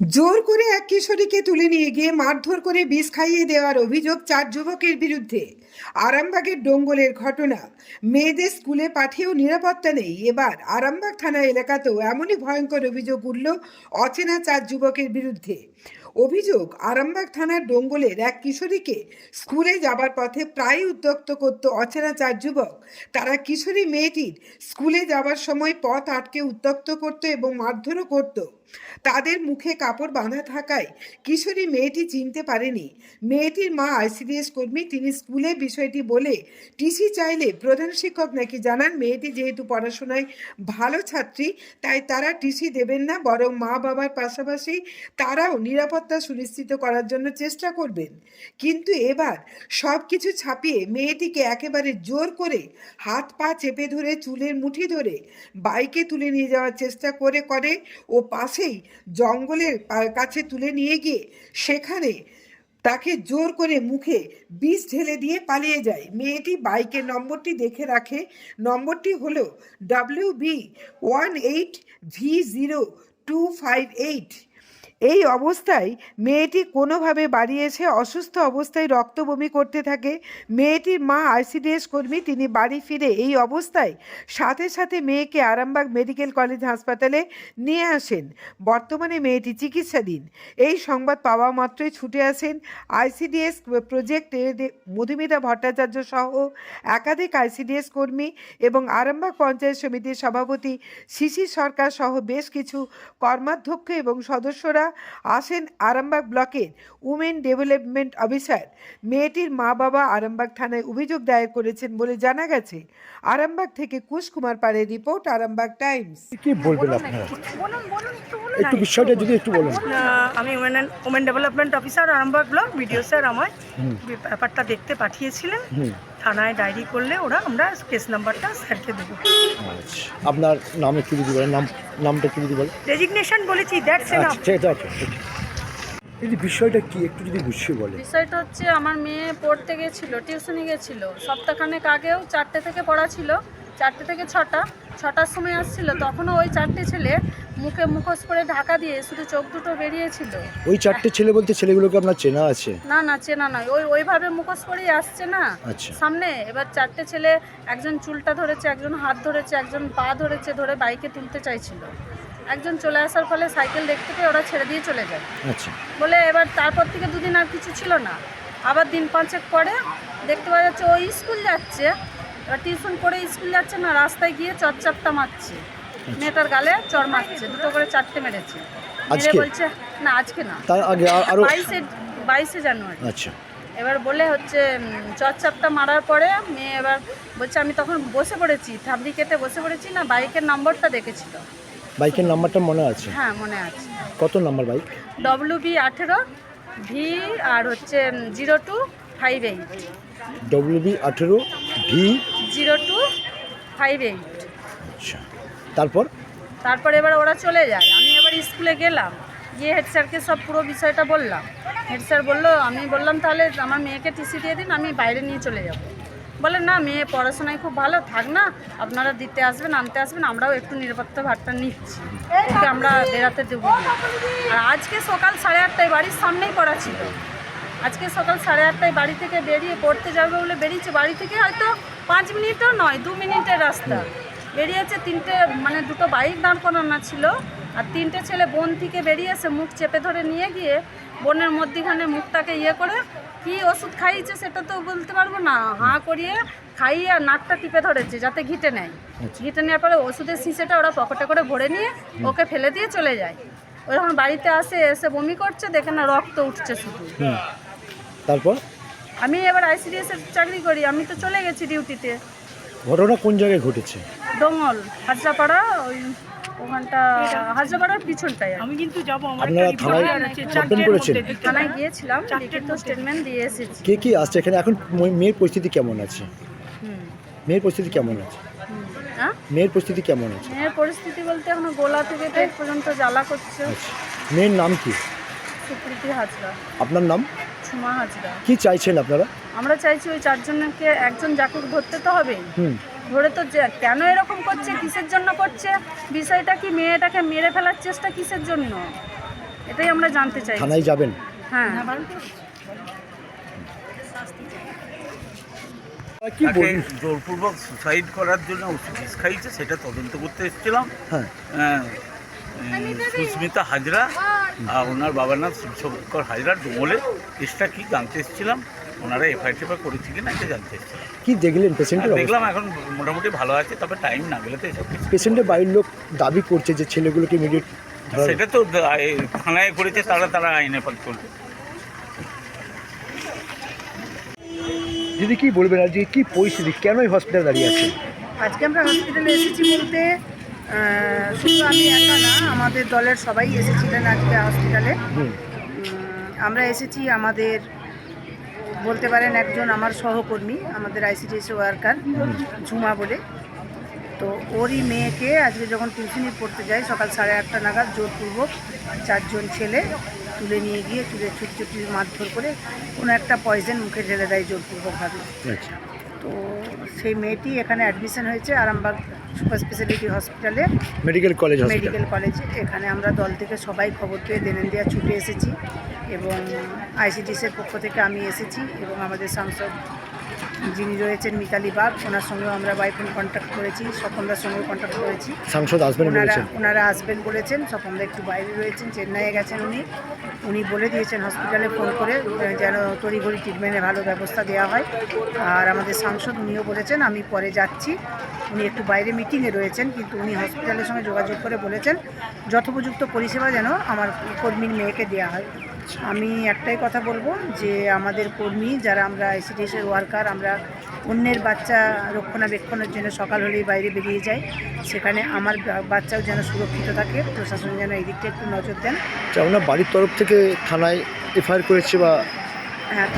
জোর করে এক কিশোরীকে তুলে নিয়ে গিয়ে মারধর করে বিষ খাইয়ে দেওয়ার অভিযোগ চার যুবকের বিরুদ্ধে। আরামবাগের ডোঙ্গলের ঘটনা। মেয়েদের স্কুলে পাঠিয়েও নিরাপত্তা নেই। এবার আরামবাগ থানা এলাকাতেও এমনই ভয়ঙ্কর অভিযোগ উঠল অচেনা চার যুবকের বিরুদ্ধে। অভিযোগ, আরামবাগ থানার ডোঙ্গলের এক কিশোরীকে স্কুলে যাবার পথে প্রায় উদ্যক্ত করত অচেনা চার যুবক। তারা কিশোরী মেয়েটির স্কুলে যাবার সময় পথ আটকে উত্তক্ত করত এবং মারধরও করত। তাদের মুখে কাপড় বাঁধা থাকায় কিশোরী মেয়েটি চিনতে পারেনি। মেয়েটির মা আইসিডিএস কর্মী, তিনি স্কুলে বিষয়টি বলে টিসি চাইলে প্রধান শিক্ষক নাকি জানান, মেয়েটি যেহেতু পড়াশোনায় ভালো ছাত্রী, তাই তারা টিসি দেবেন না, বরং মা বাবার পাশাপাশি তারাও নিরাপত্তা সুনিশ্চিত করার জন্য চেষ্টা করবেন। কিন্তু এবার সব কিছু ছাপিয়ে মেয়েটিকে একেবারে জোর করে হাত পা চেপে ধরে, চুলের মুঠি ধরে বাইকে তুলে নিয়ে যাওয়ার চেষ্টা করে করে ও পাশেই জঙ্গলের কাছে তুলে নিয়ে গিয়ে সেখানে তাকে জোর করে মুখে বিষ ঢেলে দিয়ে পালিয়ে যায়। মেয়েটি বাইকের নম্বরটি দেখে রাখে। নম্বরটি হলো W B one eight V zero two five eight এই অবস্থায় মেয়েটি কোনোভাবে বাড়ি এসে অসুস্থ অবস্থায় রক্ত বমি করতে থাকে। মেয়েটির মা, আইসিডিএস কর্মী, তিনি বাড়ি ফিরে এই অবস্থায় সাথে সাথে মেয়েকে আরামবাগ মেডিকেল কলেজ হাসপাতালে নিয়ে আসেন। বর্তমানে মেয়েটি চিকিৎসাধীন। এই সংবাদ পাওয়া মাত্রই ছুটে আসেন আইসিডিএস প্রজেক্ট মধুমিতা ভট্টাচার্য সহ একাধিক আইসিডিএস কর্মী এবং আরামবাগ পঞ্চায়েত সমিতির সভাপতি শিশির সরকার সহ বেশ কিছু কর্মাধ্যক্ষ এবং সদস্যরা আসেন আরামবাগ ব্লকের উমেন ডেভেলপমেন্ট অফিসার। মেয়েটির মা বাবা আরামবাগ থানায় অভিযোগ দায়ের করেছেন বলে জানা গেছে। আরামবাগ থেকে কুশ কুমার পাড়ের রিপোর্ট আরামবাগ টাইমস। কি বলবেন আপনারা? বলুন বলুন একটু বিষয়টা যদি একটু বলেন। আমি women women development officer Arambagh block BDO sir আমায় ব্যাপারটা দেখতে পাঠিয়েছিলেন। থানায় ডায়েরি করলে ওরা আমরা কেস নাম্বারটা স্যারকে দেবো। আচ্ছা। আপনার নামে কি যদি বলেন? নাম নামটা কি যদি বলেন? রেজিগনেশন বলেছি দ্যাটস আচ্ছা এনাফ ঠিক আছে দিদি আছে। এই বিষয়টা কি একটু যদি গুছিয়ে বলেন। বিষয়টা হচ্ছে আমার মেয়ে পড়তে গেছিল টিউশনে গেছিল। সপ্তাহখানেক আগেও চারটে থেকে পড়া ছিল। চারটে থেকে ছটা ছটার সময় আসছিল তখনও ওই চারটে ছেলে মুখে মুখোশ করে ঢাকা দিয়ে শুধু চোখ দুটো বেরিয়েছিল। ওই চারটে ছেলে বলতে ছেলেগুলোকে আপনার চেনা আছে? না না চেনা নয়। ওই ওইভাবে মুখোশ করেই আসছে না। আচ্ছা। সামনে এবার চারটে ছেলে একজন চুলটা ধরেছে একজন হাত ধরেছে একজন পা ধরেছে ধরে বাইকে তুলতে চাইছিল। একজন চলে আসার ফলে সাইকেল দেখতে পেয়ে ওরা ছেড়ে দিয়ে চলে যায়। আচ্ছা। বলে এবার তারপর থেকে দুদিন আর কিছু ছিল না। আবার দিন পাঁচেক পরে দেখতে পাওয়া যাচ্ছে ওই স্কুল যাচ্ছে এবার টিউশন করে স্কুল যাচ্ছে না রাস্তায় গিয়ে চরচাপটা মারছে। মেয়েটার গালে চর মারছে দুটো করে চারটে মেরেছে। মেরে বলছে না আজকে না। তার আগে আর- বাইশে বাইশে জানুয়ারি। আচ্ছা। এবার বলে হচ্ছে উম, চরচাপটা মারার পরে মেয়ে এবার বলছে আমি তখন বসে পড়েছি থাবড়ি কেটে বসে পড়েছি না বাইকের নম্বরটা দেখেছিল। বাইকের নাম্বারটা মনে আছে? হ্যাঁ মনে আছে। কত নাম্বার বাইক? ডব্লিউ বি আঠেরো ভি আর হচ্ছে zero two five eight W B আঠেরো V zero two five eight আচ্ছা। তারপর? তারপর এবার ওরা চলে যায়। আমি এবার স্কুলে গেলাম। গিয়ে হেড স্যারকে সব পুরো বিষয়টা বললাম। হেড স্যার বলল আমি বললাম তাহলে আমার মেয়েকে টিসি দিয়ে দিন আমি বাইরে নিয়ে চলে যাব। বলে না মেয়ে পড়াশোনায় খুব ভালো থাক না আপনারা দিতে আসবেন আনতে আসবেন আমরাও একটু নিরাপত্তা ভারটা নিচ্ছি। আমরা বেড়াতে দেবো। আর আজকে সকাল সাড়ে আটটায় বাড়ির সামনেই পড়া ছিল। আজকে সকাল সাড়ে আটটায় বাড়ি থেকে বেরিয়ে পড়তে যাবে বলে বেরিয়েছে। বাড়ি থেকে হয়তো পাঁচ মিনিটও নয় দু মিনিটের রাস্তা। বেরিয়েছে তিনটে মানে দুটো বাইক দাঁড় করানো ছিল আর তিনটে ছেলে বোন থেকে বেরিয়েছে মুখ চেপে ধরে নিয়ে গিয়ে বোনের মধ্যিখানে মুখটাকে ইয়ে করে কি ওষুধ খাইয়েছে সেটা তো বলতে পারব না। হাঁ করিয়ে খাইয়ে আর নাকটা টিপে ধরেছে যাতে ঘিটে নেয়। ঘিটে নেওয়ার পরে ওষুধের শিশেটা ওরা পকেটে করে ভরে নিয়ে ওকে ফেলে দিয়ে চলে যায়। ও যখন বাড়িতে আসে এসে বমি করছে দেখে না রক্ত উঠছে শুধু। তারপর? আমি এবার আইসিডিএস এর চাকরি করি আমি তো চলে গেছি ডিউটিতে। ঘটনা কোন জায়গায় ঘটেছে? ডোঙ্গল হাজরাপাড়া ওই ওখানটা হাজরাপাড়ার পিছনটায় আমি কিন্তু যাব আমার আপনারা একটা থানায় আছে, কমপ্লেন করেছেন? থানায় গিয়েছিলাম লিখিত। স্টেটমেন্ট দিয়ে এসেছি। কে কি আসছে এখানে? এখন মেয়ের পরিস্থিতি কেমন আছে? মেয়ের পরিস্থিতি কেমন আছে? হ্যাঁ মেয়ের পরিস্থিতি কেমন আছে? মেয়ের পরিস্থিতি বলতে এখনও গোলা থেকে পেট পর্যন্ত জ্বালা করছে। আচ্ছা। মেয়ের নাম কি? সুপ্রীতি হাজরা। আপনার নাম? ছুমা হাজরা। কি চাইছেন আপনারা? আমরা চাইছি ওই চারজনকে একজন যাকে ধরতে তো হবেই। হুম। ধরে তো যে কেন এরকম করছে কিসের জন্য করছে বিষয়টা কি মেয়েটাকে মেরে ফেলার চেষ্টা কিসের জন্য? এটাই আমরা জানতে চাই থানায় যাবেন? হ্যাঁ। কি তাকে জোরপূর্বক সুসাইড করার জন্য ওষুধ বিষ খাইয়েছে সেটা তদন্ত করতে এসেছিলাম। হ্যাঁ। উম, সুস্মিতা হাজরা আর ওনার বাবার নাম শিবশঙ্কর হাজরা ডোমলে। কেসটা কি জানতে এসেছিলাম? ওনারা এফআইআর টেফআইআর করেছে কিনা এটা জানতে এসেছিলাম। কি দেখলেন পেশেন্টের দেখলাম এখন মোটামুটি ভালো আছে তবে টাইম না গেলে তো এসব পেশেন্টের বাড়ির লোক দাবি করছে যে ছেলেগুলোকে ইমিডিয়েট সেটা তো থানায় করেছে তারা তারা আইনে পাল করবে। দিদি কি বলবেন? আজকে কি পরিস্থিতি? কেনই হসপিটাল দাঁড়িয়ে আছে আজকে আমরা হসপিটালে এসেছি বলতে শুধু আমি একা না আমাদের দলের সবাই এসেছিলেন আজকে হসপিটালে। আমরা এসেছি আমাদের বলতে পারেন একজন আমার সহকর্মী আমাদের আইসিডিএস ওয়ার্কার ঝুমা বলে। তো ওরই মেয়েকে আজকে যখন টিউশনি পড়তে যায় সকাল সাড়ে আটটা নাগাদ জোরপূর্বক চারজন ছেলে তুলে নিয়ে গিয়ে তুলে ছুটি ছুটি মারধর করে কোনো একটা পয়জন মুখে ঢেলে দেয় জোরপূর্বকভাবে। আচ্ছা। তো সেই মেয়েটি এখানে অ্যাডমিশন হয়েছে আরামবাগ সুপার স্পেশালিটি হসপিটালে মেডিকেল কলেজ মেডিকেল কলেজে এখানে আমরা দল থেকে সবাই খবর পেয়ে দেনেন্দিয়া ছুটে এসেছি এবং আইসিডিসের পক্ষ থেকে আমি এসেছি এবং আমাদের সাংসদ যিনি রয়েছেন মিতালি বাগ ওনার সঙ্গেও আমরা বাই ফোন কন্ট্যাক্ট করেছি স্বপনদার সঙ্গেও কন্ট্যাক্ট করেছি। সাংসদ আসবেন ওনারা ওনারা আসবেন বলেছেন স্বপনদা একটু বাইরে রয়েছেন চেন্নাইয়ে গেছেন উনি। উনি বলে দিয়েছেন হসপিটালে ফোন করে যেন তড়িঘড়ি ট্রিটমেন্টের ভালো ব্যবস্থা দেওয়া হয়। আর আমাদের সাংসদ উনিও বলেছেন আমি পরে যাচ্ছি। উনি একটু বাইরে মিটিংয়ে রয়েছেন, কিন্তু উনি হসপিটালের সঙ্গে যোগাযোগ করে বলেছেন, যথোপযুক্ত পরিষেবা যেন আমার কর্মীর মেয়েকে দেওয়া হয়। আমি একটাই কথা বলব যে আমাদের কর্মী যারা আমরা আইসিডিএসের ওয়ার্কার আমরা অন্যের বাচ্চা রক্ষণাবেক্ষণের জন্য সকাল হলেই বাইরে বেরিয়ে যাই। সেখানে আমার বাচ্চাও যেন সুরক্ষিত থাকে, প্রশাসন যেন এই দিকটা একটু নজর দেন। আচ্ছা বাড়ির তরফ থেকে থানায় এফআইআর করেছে বা হ্যাঁ,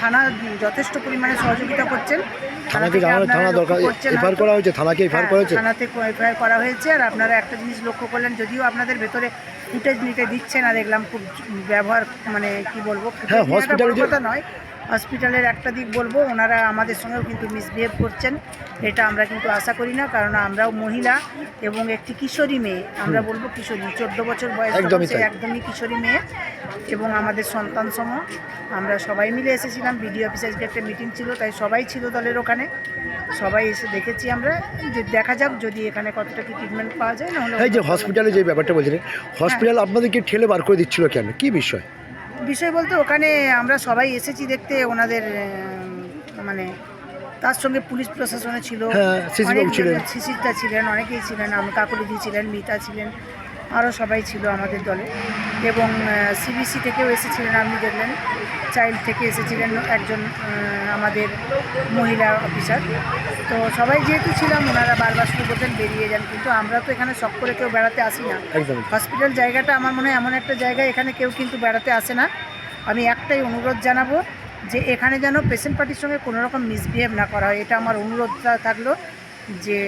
থানা যথেষ্ট পরিমাণে সহযোগিতা করছেন। থানাকে জানানো থানা দরকার এফআইআর করা হয়েছে থানাকে এফআইআর হ্যাঁ, করা হয়েছে। থানাতে এফআইআর করা হয়েছে আর আপনারা একটা জিনিস লক্ষ্য করলেন যদিও আপনাদের ভেতরে ফুটেজ নিতে দিচ্ছে না দেখলাম খুব ব্যবহার মানে কি বলব হ্যাঁ, কথা নয়। হসপিটালের একটা দিক বলব ওনারা আমাদের সঙ্গেও কিন্তু মিসবিহেভ করছেন এটা আমরা কিন্তু আশা করি না কারণ আমরাও মহিলা এবং একটি কিশোরী মেয়ে আমরা বলব কিশোরী চোদ্দ বছর বয়স। একদমই কিশোরী মেয়ে। এবং আমাদের সন্তান সম আমরা সবাই মিলে এসেছিলাম। বিডিও অফিসে আজকে একটা মিটিং ছিল তাই সবাই ছিল দলের ওখানে। সবাই এসে দেখেছি আমরা। যে দেখা যাক যদি এখানে কতটা কি ট্রিটমেন্ট পাওয়া যায় নাহলে এই যে হসপিটালে যে ব্যাপারটা বলছিলেন হসপিটাল আপনাদেরকে ঠেলে বার করে দিচ্ছিল কেন? কি বিষয়? বিষয় বলতে ওখানে আমরা সবাই এসেছি দেখতে ওনাদের মানে তার সঙ্গে পুলিশ প্রশাসনে ছিল। হ্যাঁ, বাবু ছিলেন। অনেকেই ছিলেন আমি কাকুলিদি ছিলেন মিতা ছিলেন আরও সবাই ছিল আমাদের দলে। এবং সিবিসি থেকেও এসেছিলেন আপনি দেখলেন চাইল্ড থেকে এসেছিলেন একজন আমাদের মহিলা অফিসার। তো সবাই যেহেতু ছিলাম ওনারা বারবার শুরু করতেন বেরিয়ে যান। কিন্তু আমরা তো এখানে শখ করে কেউ বেড়াতে আসি না। হসপিটাল জায়গাটা আমার মনে হয় এমন একটা জায়গা এখানে কেউ কিন্তু বেড়াতে আসে না। আমি একটাই অনুরোধ জানাব যে এখানে যেন পেশেন্ট পার্টির সঙ্গে কোনো রকম মিসবিহেভ না করা হয়। এটা আমার অনুরোধটা থাকল। যে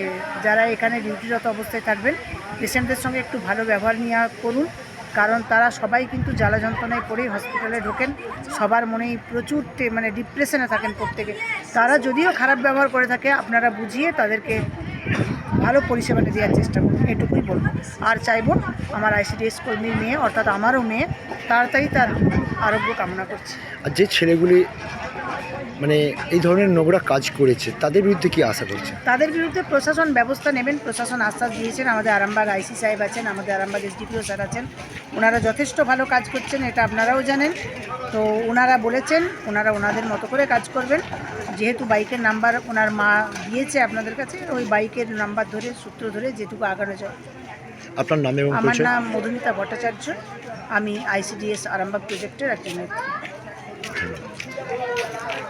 যারা এখানে ডিউটিরত অবস্থায় থাকবেন, পেশেন্টদের সঙ্গে একটু ভালো ব্যবহার নিয়ে করুন, কারণ তারা সবাই কিন্তু জ্বালা যন্ত্রণায় পড়েই হসপিটালে ঢোকেন, সবার মনেই প্রচুর মানে ডিপ্রেশনে থাকেন প্রত্যেকে। তারা যদিও খারাপ ব্যবহার করে থাকে, আপনারা বুঝিয়ে তাদেরকে ভালো পরিষেবাটা দেওয়ার চেষ্টা করুন, এটুকুই বলব। আর চাইব আমার আইসিডিএস কর্মীর মেয়ে, অর্থাৎ আমারও মেয়ে, তাড়াতাড়ি তার আরোগ্য কামনা করছি। আর যে ছেলেগুলি মানে এই ধরনের নোংরা কাজ করেছে তাদের বিরুদ্ধে কি আশা করছে? তাদের বিরুদ্ধে প্রশাসন ব্যবস্থা নেবেন প্রশাসন আশ্বাস দিয়েছেন আমাদের আরামবাগ আইসি সাহেব আছেন আমাদের আরামবাগ এসডিপিও স্যার আছেন ওনারা যথেষ্ট ভালো কাজ করছেন এটা আপনারাও জানেন। তো ওনারা বলেছেন ওনারা ওনাদের মতো করে কাজ করবেন। যেহেতু বাইকের নাম্বার ওনার মা দিয়েছে আপনাদের কাছে ওই বাইকের নাম্বার ধরে সূত্র ধরে যেটুকু আগানো যায়। আপনার নামে আমার নাম মধুমিতা ভট্টাচার্য আমি আইসিডিএস আরামবাগ প্রজেক্টের একটি নেত্রী